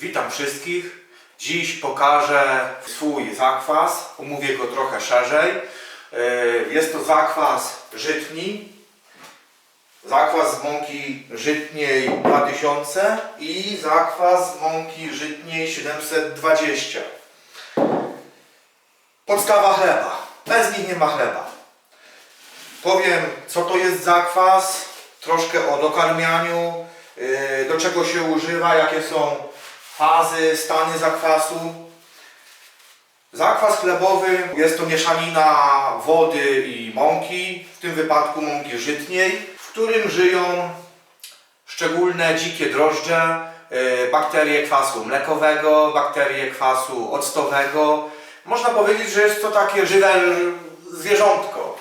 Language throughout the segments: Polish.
Witam wszystkich. Dziś pokażę swój zakwas. Omówię go trochę szerzej. Yy, Jest to zakwas żytni. Zakwas z mąki żytniej 2000 i zakwas z mąki żytniej 720. Podstawa chleba. Bez nich nie ma chleba. Powiem, co to jest zakwas, troszkę o dokarmianiu, yy, do czego się używa, jakie są fazy, stany zakwasu. Zakwas chlebowy jest to mieszanina wody i mąki, w tym wypadku mąki żytniej, w którym żyją szczególne dzikie drożdże, yy, bakterie kwasu mlekowego, bakterie kwasu octowego. Można powiedzieć, że jest to takie żywe zwierzątko,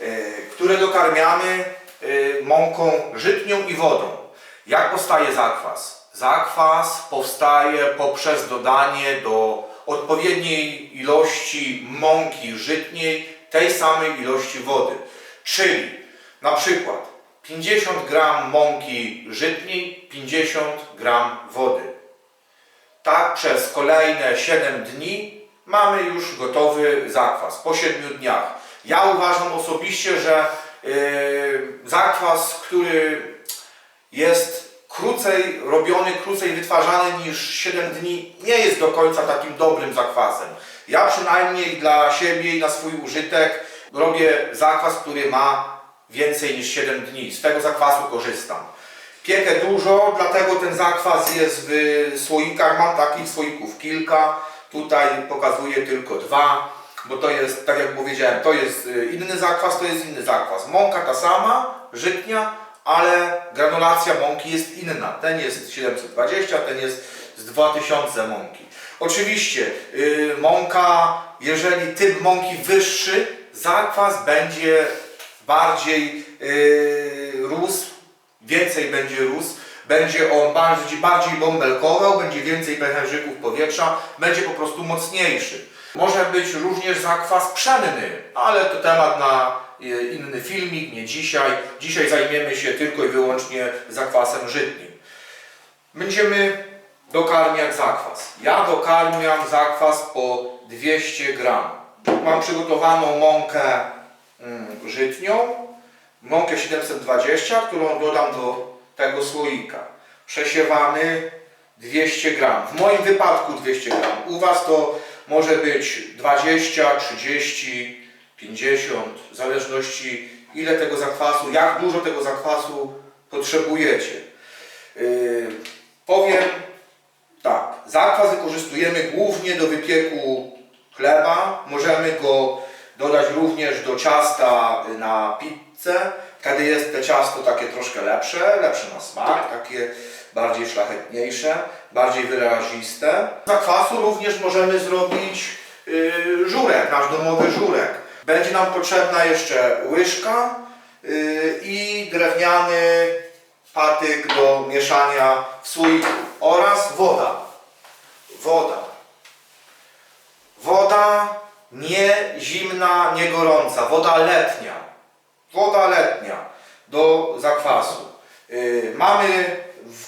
yy, które dokarmiamy yy, mąką żytnią i wodą. Jak powstaje zakwas? Zakwas powstaje poprzez dodanie do odpowiedniej ilości mąki żytniej tej samej ilości wody. Czyli na przykład 50 gram mąki żytniej, 50 gram wody. Tak przez kolejne 7 dni mamy już gotowy zakwas po 7 dniach. Ja uważam osobiście, że yy, zakwas, który jest krócej robiony, krócej wytwarzany niż 7 dni, nie jest do końca takim dobrym zakwasem. Ja przynajmniej dla siebie i na swój użytek robię zakwas, który ma więcej niż 7 dni. Z tego zakwasu korzystam. Piekę dużo, dlatego ten zakwas jest w słoikach. Mam takich słoików kilka. Tutaj pokazuję tylko dwa, bo to jest, tak jak powiedziałem, to jest y, inny zakwas, to jest inny zakwas. Mąka ta sama, żytnia, ale granulacja mąki jest inna. Ten jest 720, ten jest z 2000 mąki. Oczywiście y, mąka, jeżeli typ mąki wyższy, zakwas będzie bardziej y, rósł, więcej będzie rósł, będzie on bardziej, bardziej bąbelkował, będzie więcej pęcherzyków powietrza, będzie po prostu mocniejszy. Może być również zakwas pszenny, ale to temat na inny filmik, nie dzisiaj. Dzisiaj zajmiemy się tylko i wyłącznie zakwasem żytnim. Będziemy dokarmiać zakwas. Ja dokarmiam zakwas po 200 gram. Mam przygotowaną mąkę mm, żytnią, mąkę 720, którą dodam do tego słoika. Przesiewamy 200 gram. W moim wypadku 200 gram. U Was to może być 20, 30, 50, w zależności ile tego zakwasu, jak dużo tego zakwasu potrzebujecie. Yy, powiem tak, zakwas wykorzystujemy głównie do wypieku chleba. Możemy go dodać również do ciasta na pizzę. Wtedy jest to ciasto takie troszkę lepsze, lepsze na smak, takie bardziej szlachetniejsze, bardziej wyraziste. Z zakwasu również możemy zrobić yy, żurek, nasz domowy żurek. Będzie nam potrzebna jeszcze łyżka yy, i drewniany patyk do mieszania w słoiku oraz woda. Woda. Woda nie zimna, nie gorąca, woda letnia. Woda letnia do zakwasu. Yy, mamy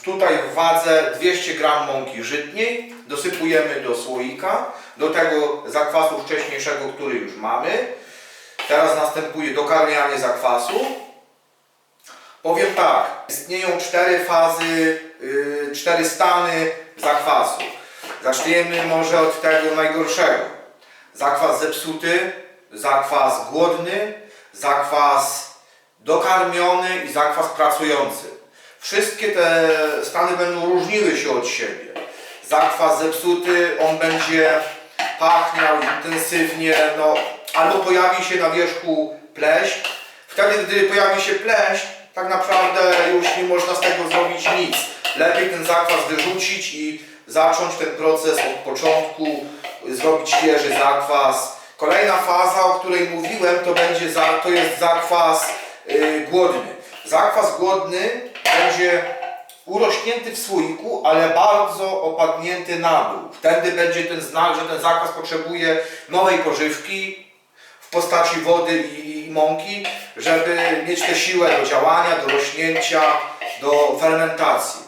tutaj w wadze 200 gram mąki żytniej, dosypujemy do słoika, do tego zakwasu wcześniejszego, który już mamy. Teraz następuje dokarmianie zakwasu. Powiem tak, istnieją cztery fazy, yy, cztery stany zakwasu. Zaczniemy może od tego najgorszego. Zakwas zepsuty, zakwas głodny, zakwas dokarmiony i zakwas pracujący. Wszystkie te stany będą różniły się od siebie. Zakwas zepsuty, on będzie pachniał intensywnie, no, albo pojawi się na wierzchu pleśń. Wtedy, gdy pojawi się pleśń, tak naprawdę już nie można z tego zrobić nic. Lepiej ten zakwas wyrzucić i zacząć ten proces od początku, zrobić świeży zakwas. Kolejna faza, o której mówiłem, to będzie za, to jest zakwas yy, głodny. Zakwas głodny będzie urośnięty w słoiku, ale bardzo opadnięty na dół. Wtedy będzie ten znak, że ten zakwas potrzebuje nowej pożywki w postaci wody i, i mąki, żeby mieć tę siłę do działania, do rośnięcia, do fermentacji.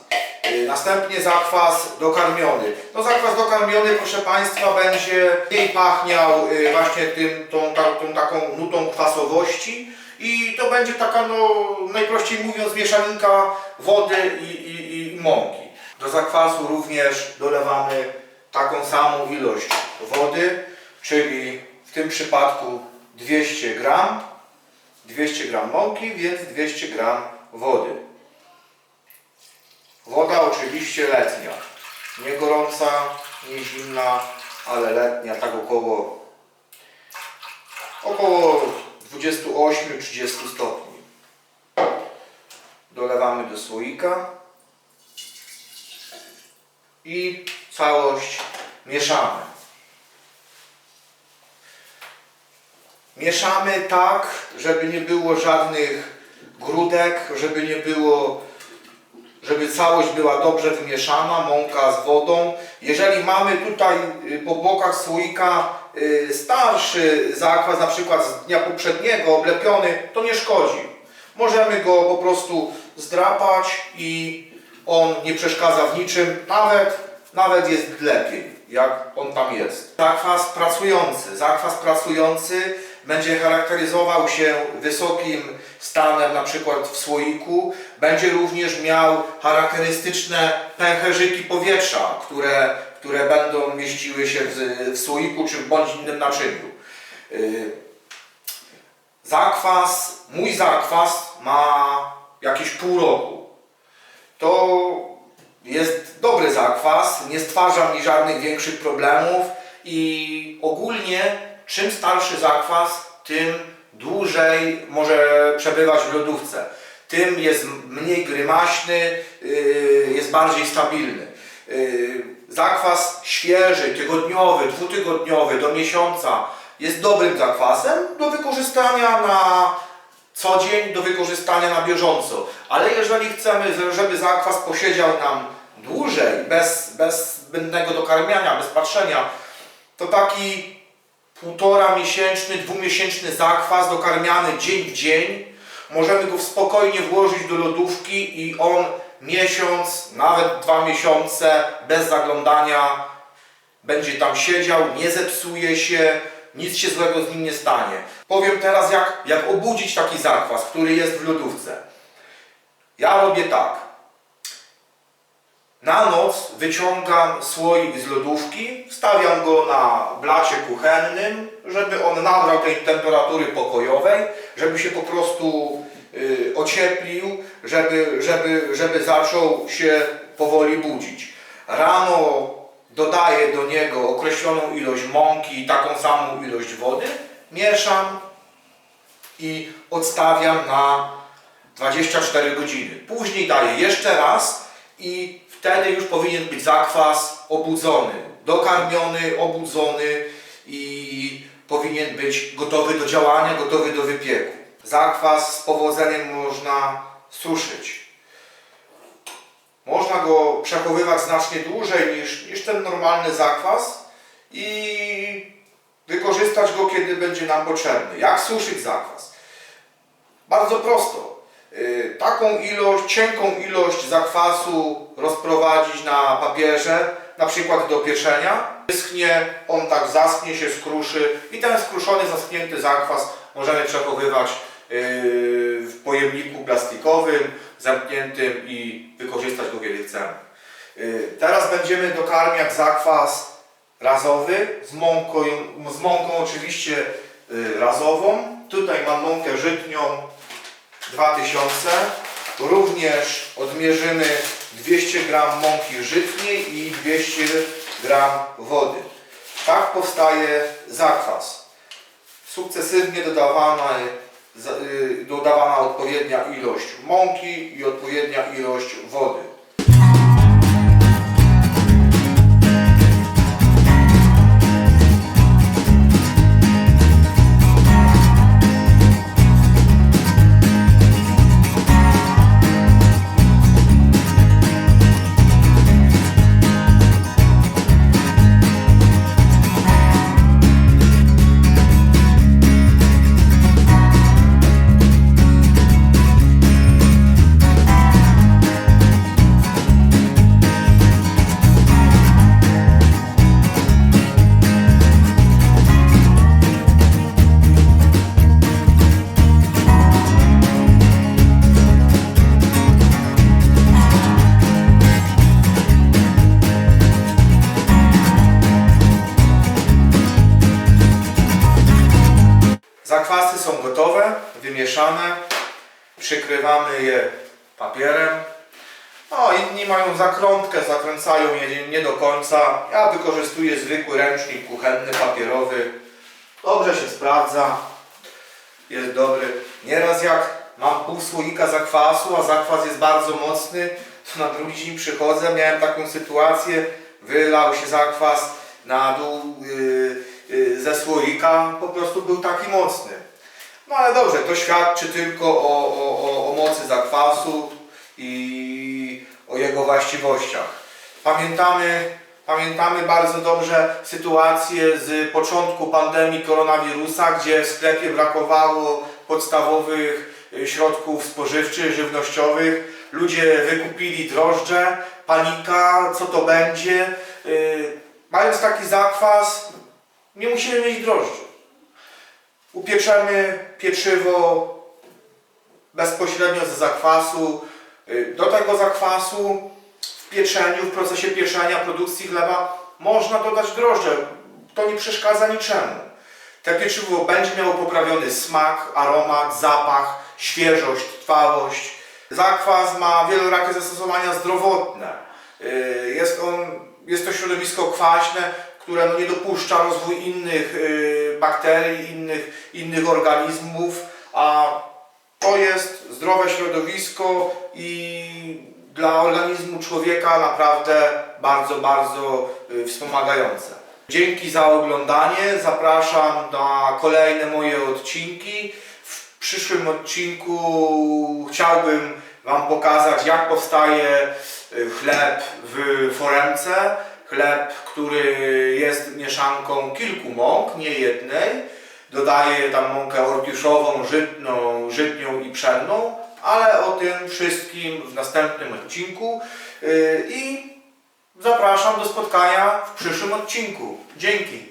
Y, Następnie zakwas dokarmiony. No zakwas dokarmiony, proszę Państwa, będzie mniej pachniał y, właśnie tym, tą, ta, tą taką nutą kwasowości i to będzie taka, no najprościej mówiąc, mieszaninka wody i, i, i mąki. Do zakwasu również dolewamy taką samą ilość wody, czyli w tym przypadku 200 gram, 200 gram mąki, więc 200 gram wody. Woda oczywiście letnia. Nie gorąca, nie zimna, ale letnia, tak około około 28-30 stopni. Dolewamy do słoika i całość mieszamy. Mieszamy tak, żeby nie było żadnych grudek, żeby nie było żeby całość była dobrze wymieszana, mąka z wodą. Jeżeli mamy tutaj y, po bokach słoika starszy zakwas, na przykład z dnia poprzedniego, oblepiony, to nie szkodzi. Możemy go po prostu zdrapać i on nie przeszkadza w niczym, nawet, nawet jest lepiej, jak on tam jest. Zakwas pracujący. Zakwas pracujący będzie charakteryzował się wysokim stanem na przykład w słoiku, będzie również miał charakterystyczne pęcherzyki powietrza, które, które będą mieściły się w, w słoiku czy bądź innym naczyniu. Yy, Zakwas, mój zakwas ma jakieś pół roku. To jest dobry zakwas, nie stwarza mi żadnych większych problemów i ogólnie czym starszy zakwas, tym dłużej może przebywać w lodówce. Tym jest mniej grymaśny, yy, jest bardziej stabilny. Zakwas świeży, tygodniowy, dwutygodniowy, do miesiąca jest dobrym zakwasem do wykorzystania na co dzień, do wykorzystania na bieżąco. Ale jeżeli chcemy, żeby zakwas posiedział nam dłużej, bez, bez zbędnego dokarmiania, bez patrzenia, to taki półtora miesięczny, dwumiesięczny zakwas dokarmiany dzień w dzień, możemy go spokojnie włożyć do lodówki i on miesiąc, nawet dwa miesiące bez zaglądania będzie tam siedział, nie zepsuje się, nic się złego z nim nie stanie. Powiem teraz jak, jak obudzić taki zakwas, który jest w lodówce. Ja robię tak. Na noc wyciągam słoik z lodówki, wstawiam go na blacie kuchennym, żeby on nabrał tej temperatury pokojowej, żeby się po prostu ocieplił, żeby, żeby, żeby zaczął się powoli budzić. Rano dodaję do niego określoną ilość mąki i taką samą ilość wody, mieszam i odstawiam na 24 godziny. Później daję jeszcze raz i wtedy już powinien być zakwas obudzony, dokarmiony, obudzony i powinien być gotowy do działania, gotowy do wypieku. Zakwas z powodzeniem można suszyć. Można go przechowywać znacznie dłużej niż, niż ten normalny zakwas i wykorzystać go, kiedy będzie nam potrzebny. Jak suszyć zakwas? Bardzo prosto. Yy, taką ilość, cienką ilość zakwasu rozprowadzić na papierze, na przykład do pieczenia. Wyschnie, on tak zaschnie się, skruszy i ten skruszony, zaschnięty zakwas możemy przechowywać w pojemniku plastikowym, zamkniętym i wykorzystać go kiedy chcemy. Teraz będziemy dokarmiać zakwas razowy z mąką, z mąką oczywiście yy, razową. Tutaj mam mąkę żytnią 2000. Również odmierzymy 200 g mąki żytniej i 200 g wody. Tak powstaje zakwas. Sukcesywnie dodawana, y, dodawana odpowiednia ilość mąki i odpowiednia ilość wody. Wymieszane. Przykrywamy je papierem. No, inni mają zakrątkę, zakręcają je nie- do końca. Ja wykorzystuję zwykły ręcznik kuchenny, papierowy. Dobrze się sprawdza. Jest dobry. Nieraz jak mam pół słoika zakwasu, a zakwas jest bardzo mocny, to na drugi dzień przychodzę, miałem taką sytuację, wylał się zakwas na dół yy, yy, ze słoika, po prostu był taki mocny. No ale dobrze, to świadczy tylko o, o, o, o mocy zakwasu i o jego właściwościach. Pamiętamy, pamiętamy bardzo dobrze sytuację z początku pandemii koronawirusa, gdzie w sklepie brakowało podstawowych y, środków spożywczych, żywnościowych. Ludzie wykupili drożdże, panika, co to będzie. Y, Mając taki zakwas, nie musimy mieć drożdży. Upieczemy pieczywo bezpośrednio ze zakwasu. Y, Do tego zakwasu w pieczeniu, w procesie pieczenia, produkcji chleba można dodać drożdże. To nie przeszkadza niczemu. Te pieczywo będzie miało poprawiony smak, aromat, zapach, świeżość, trwałość. Zakwas ma wielorakie zastosowania zdrowotne. Y, Jest, on, jest to środowisko kwaśne, które no nie dopuszcza rozwój innych y, bakterii, innych, innych organizmów, a to jest zdrowe środowisko i dla organizmu człowieka naprawdę bardzo, bardzo y, wspomagające. Dzięki za oglądanie. Zapraszam na kolejne moje odcinki. W przyszłym odcinku chciałbym Wam pokazać, jak powstaje y, chleb w foremce. Chleb, który jest mieszanką kilku mąk, nie jednej. Dodaję tam mąkę orkiuszową, żytną, żytnią i pszenną, ale o tym wszystkim w następnym odcinku. Yy, I zapraszam do spotkania w przyszłym odcinku. Dzięki.